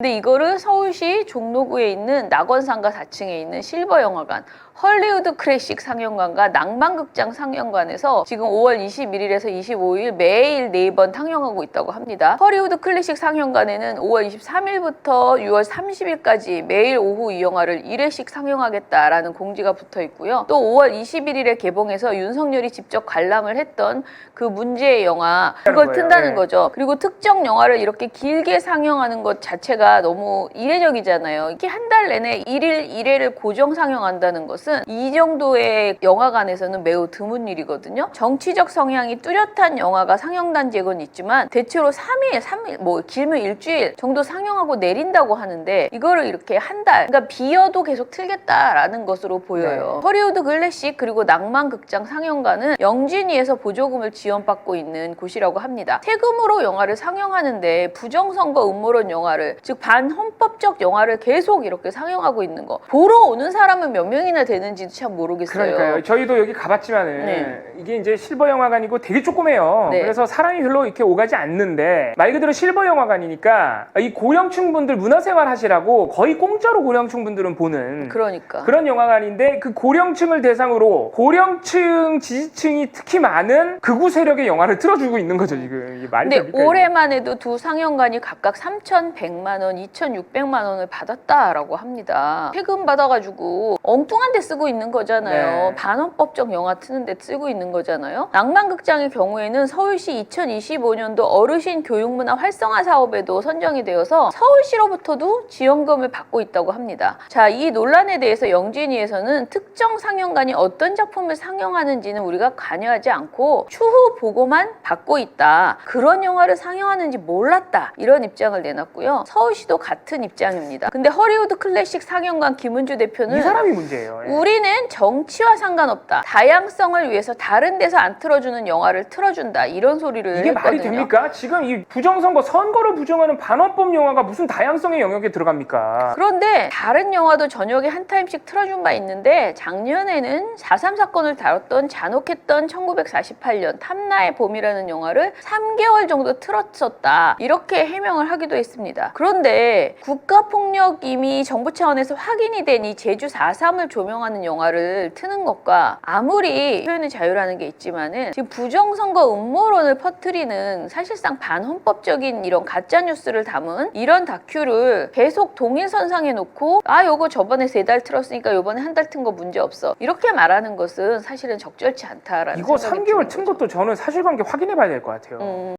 근데 이거를 서울시 종로구에 있는 낙원상가 4층에 있는 실버 영화관 헐리우드 클래식 상영관과 낭만극장 상영관에서 지금 5월 21일에서 25일 매일 4번 상영하고 있다고 합니다. 헐리우드 클래식 상영관에는 5월 23일부터 6월 30일까지 매일 오후 이 영화를 1회씩 상영하겠다라는 공지가 붙어 있고요. 또 5월 21일에 개봉해서 윤석열이 직접 관람을 했던 그 문제의 영화 그걸. 튼다는 네. 거죠. 그리고 특정 영화를 이렇게 길게 상영하는 것 자체가 너무 이례적이잖아요. 이게 한 달 내내 일일일회를 고정 상영한다는 것은 이 정도의 영화관에서는 매우 드문 일이거든요. 정치적 성향이 뚜렷한 영화가 상영단 제건 있지만 대체로 3일, 3일, 뭐 길면 일주일 정도 상영하고 내린다고 하는데 이거를 이렇게 한 달, 그러니까 비어도 계속 틀겠다라는 것으로 보여요. 네. 허리우드 클래식 그리고 낭만극장 상영관은 영진위에서 보조금을 지원받고 있는 곳이라고 합니다. 세금으로 영화를 상영하는데 부정선거 음모론 영화를 즉 반헌법적 영화를 계속 이렇게 상영하고 있는 거 보러 오는 사람은 몇 명이나 되는지도 참 모르겠어요. 그러니까요. 저희도 여기 가봤지만은 네. 이게 이제 실버 영화관이고 되게 조그매요. 네. 그래서 사람이 별로 이렇게 오가지 않는데 말 그대로 실버 영화관이니까 이 고령층 분들 문화생활 하시라고 거의 공짜로 고령층 분들은 보는 그러니까. 그런 영화관인데 그 고령층을 대상으로 고령층 지지층이 특히 많은 극우 세력의 영화를 틀어주고 있는 거죠 지금 이게 말이 근데 됩니까? 이게? 올해만 해도 두 상영관이 각각 3,100만 원, 2,600만 원을 받았다라고 합니다. 세금 받아가지고 엉뚱한 데 쓰고 있는 거잖아요. 네. 반헌법적 영화 트는 데 쓰고 있는 거잖아요. 낭만극장의 경우에는 서울시 2025년도 어르신 교육문화 활성화 사업에도 선정이 되어서 서울시로부터도 지원금을 받고 있다고 합니다. 자, 이 논란에 대해서 영진위에서는 특정 상영관이 어떤 작품을 상영하는지는 우리가 관여하지 않고 추후 보고만 받고 있다. 그런 영화를 상영하는지 몰랐다. 이런 입장을 내놨고요. 서울시 도 같은 입장입니다. 근데 허리우드 클래식 상영관 김은주 대표는 이 사람이 문제예요. 예. 우리는 정치와 상관없다. 다양성을 위해서 다른 데서 안 틀어주는 영화를 틀어준다. 이런 소리를 이게 말이 했거든요. 됩니까? 지금 이 부정선거 선거를 부정하는 반헌법 영화가 무슨 다양성의 영역에 들어갑니까? 그런데 다른 영화도 저녁에 한 타임씩 틀어준 바 있는데 작년에는 4.3 사건을 다뤘던 잔혹했던 1948년 탐나의 봄이라는 영화를 3개월 정도 틀었었다. 이렇게 해명을 하기도 했습니다. 그런데 국가폭력 이미 정부 차원에서 확인이 된 이 제주 4.3을 조명하는 영화를 트는 것과 아무리 표현의 자유라는 게 있지만은 지금 부정선거 음모론을 퍼뜨리는 사실상 반헌법적인 이런 가짜 뉴스를 담은 이런 다큐를 계속 동일선상에 놓고 아 요거 저번에 세 달 틀었으니까 요번에 한 달 튼 거 문제 없어 이렇게 말하는 것은 사실은 적절치 않다라는 이거 생각이 3개월 드는 튼. 것도 저는 사실관계 확인해 봐야 될 것 같아요. 음.